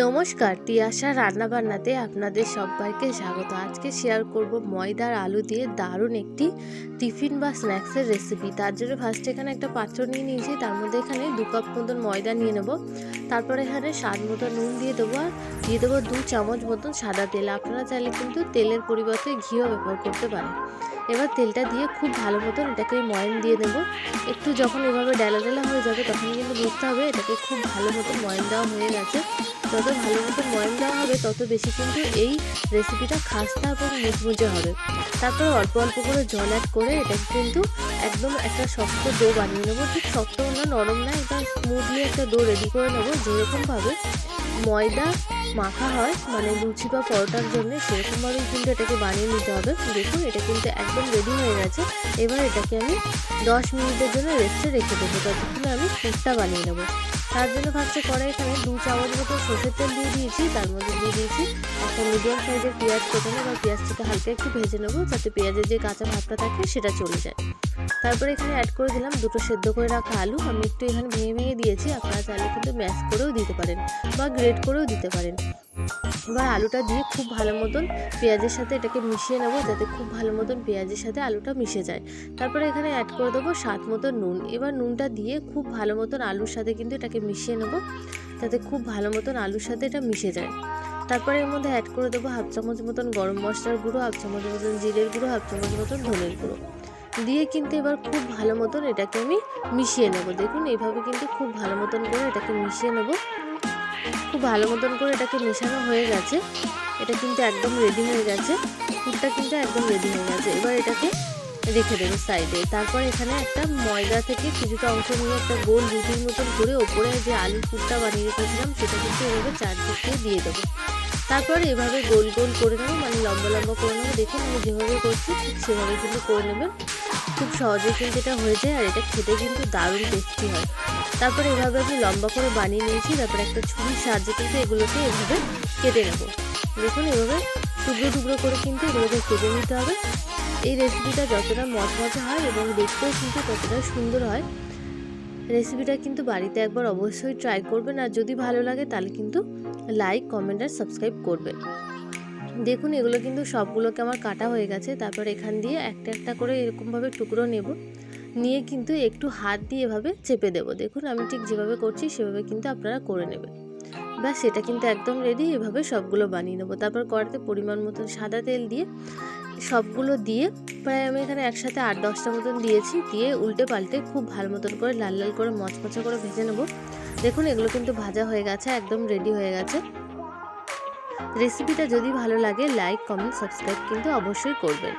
নমস্কার, তিয়াশা রান্নাবান্নাতে আপনাদের সবাইকে স্বাগত। আজকে শেয়ার করব ময়দার আলু দিয়ে দারুণ একটি টিফিন বা স্ন্যাক্সের রেসিপি তার জন্য ফার্স্ট এখানে একটা পাত্র নিয়ে নিয়েছি, তার মধ্যে এখানে দু কাপ মতন ময়দা নিয়ে নেব। তারপরে এখানে স্বাদ মতো নুন দিয়ে দেবো আর দিয়ে দেবো দু চামচ মতন সাদা তেল। আপনারা চাইলে কিন্তু তেলের পরিবর্তে ঘিও ব্যবহার করতে পারেন। এবার তেলটা দিয়ে খুব ভালো মতন এটাকে ময়ন দিয়ে দেবো। একটু যখন এভাবে ডেলা ডেলা হয়ে যাবে, তখন কিন্তু বুঝতে হবে এটাকে খুব ভালো মতো ময়ন দেওয়া হয়ে গেছে। যত ভালো মতো ময়ন দেওয়া হবে, তত বেশি কিন্তু এই রেসিপিটা খাস্তা এবং মুচমুচে হবে। তারপরে অল্প অল্প করে জল অ্যাড করে এটাকে কিন্তু একদম একটা শক্ত ডো বানিয়ে নেব। ঠিক শক্ত না নরম না, একদম স্মুথলি একটা ডো রেডি করে নেব। যেরকমভাবে ময়দা মাখা হয় মানে লুচি বা পরোটার জন্য, সেরকমভাবেই কিন্তু এটাকে বানিয়ে নিতে হবে। দেখুন, এটা কিন্তু একদম রেডি হয়ে গেছে। এবার এটাকে আমি দশ মিনিটের জন্য রেস্টে রেখে দেবো। ততক্ষণে আমি পুরটা বানিয়ে নেব। তার জন্য ভাবছি কড়াই এখানে দু চামচ মতো সর্ষের তেল দিয়ে দিয়েছি, তার মধ্যে দিয়ে দিয়েছি একটা মিডিয়াম সাইজের পেঁয়াজ কেটে বা পেঁয়াজটাকে হালকা একটু ভেজে নেব, যাতে পেঁয়াজের যে কাঁচা ভাবটা থাকে সেটা চলে যায়। তারপরে এখানে অ্যাড করে দিলাম দুটো সেদ্ধ করে রাখা আলু। আমি একটু এখানে ভেঙে ভেঙে দিয়েছি, আপনারা চাইলে কিন্তু ম্যাশ করেও দিতে পারেন বা গ্রেড করেও দিতে পারেন। এবার আলুটা দিয়ে খুব ভালো মতন পেঁয়াজের সাথে এটাকে মিশিয়ে নেব, যাতে খুব ভালো মতন পেঁয়াজের সাথে আলুটা মিশে যায়। তারপরে এখানে অ্যাড করে দেবো স্বাদ মতো নুন। এবার নুনটা দিয়ে খুব ভালো মতন আলুর সাথে কিন্তু এটাকে মিশিয়ে নেব, যাতে খুব ভালো মতন আলুর সাথে এটা মিশে যায়। তারপরে এর মধ্যে অ্যাড করে দেবো হাফ চামচ মতন গরম মশলার গুঁড়ো, হাফ চামচ মতন জিরের গুঁড়ো, হাফ চামচ মতন ধনের গুঁড়ো। দিয়ে কিন্তু এবার খুব ভালো মতন এটাকে আমি মিশিয়ে নেব। দেখুন, এইভাবে কিন্তু খুব ভালো মতন করে এটাকে মিশিয়ে নেব। খুব ভালো মতন করে এটাকে মেশানো হয়ে গেছে। এটা কিন্তু একদম রেডি হয়ে গেছে। ফুডটা কিন্তু একদম রেডি হয়ে গেছে। এবার এটাকে রেখে দেবো সাইডে তারপর এখানে একটা ময়দা থেকে কিছুটা অংশ নিয়ে একটা গোল রুটির মতন করে ওপরে যে আলুর ফুডটা বানিয়ে রেখেছিলাম, সেটা কিন্তু এভাবে চারদিক দিয়ে দিয়ে দেবো। তারপর এভাবে গোল গোল করে নেব মানে লম্বা লম্বা করে নেব। দেখুন আমি যেভাবে করছি, ঠিক সেভাবে কিন্তু করে নেবেন। খুব সহজে কিন্তু এটা হয়ে যায় আর এটা খেতে কিন্তু দারুণ টেস্টি হয়। তারপরে এভাবে আমি লম্বা করে বানিয়ে নিয়েছি, তারপরে একটা ছুরির সাহায্যে কিন্তু এগুলোকে এভাবে কেটে নেব। দেখুন, এভাবে টুকরো টুকরো করে কিন্তু এগুলোকে কেটে নিতে হবে। এই রেসিপিটা যতটা মচমচে হয় এবং দেখতেও কিন্তু ততটা সুন্দর হয় রেসিপিটা কিন্তু বাড়িতে একবার অবশ্যই ট্রাই করবেন। আর যদি ভালো লাগে তাহলে কিন্তু লাইক কমেন্ট আর সাবস্ক্রাইব করবেন। দেখুন, এগুলো কিন্তু সবগুলোকে আমার কাটা হয়ে গেছে। তারপর এখান দিয়ে একটা একটা করে এরকমভাবে টুকরো নেব। নিয়ে কিন্তু একটু হাত দিয়ে এভাবে চেপে দেব। দেখুন, আমি ঠিক যেভাবে করছি, সেভাবে কিন্তু আপনারা করে নেবেন। ব্যাস সেটা কিন্তু একদম রেডি এভাবে সবগুলো বানিয়ে নেব। তারপর কড়াতে পরিমাণ মতন সাদা তেল দিয়ে সবগুলো দিয়ে প্রায় আমি এখানে একসাথে আট দশটা মতন দিয়েছি। দিয়ে উল্টে পাল্টে খুব ভালো মতন করে লাল লাল করে মচমচা করে ভেজে নেব। দেখুন, এগুলো কিন্তু ভাজা হয়ে গেছে, একদম রেডি হয়ে গেছে। রেসিপিটা যদি ভালো লাগে লাইক কমেন্ট সাবস্ক্রাইব কিন্তু অবশ্যই করবেন।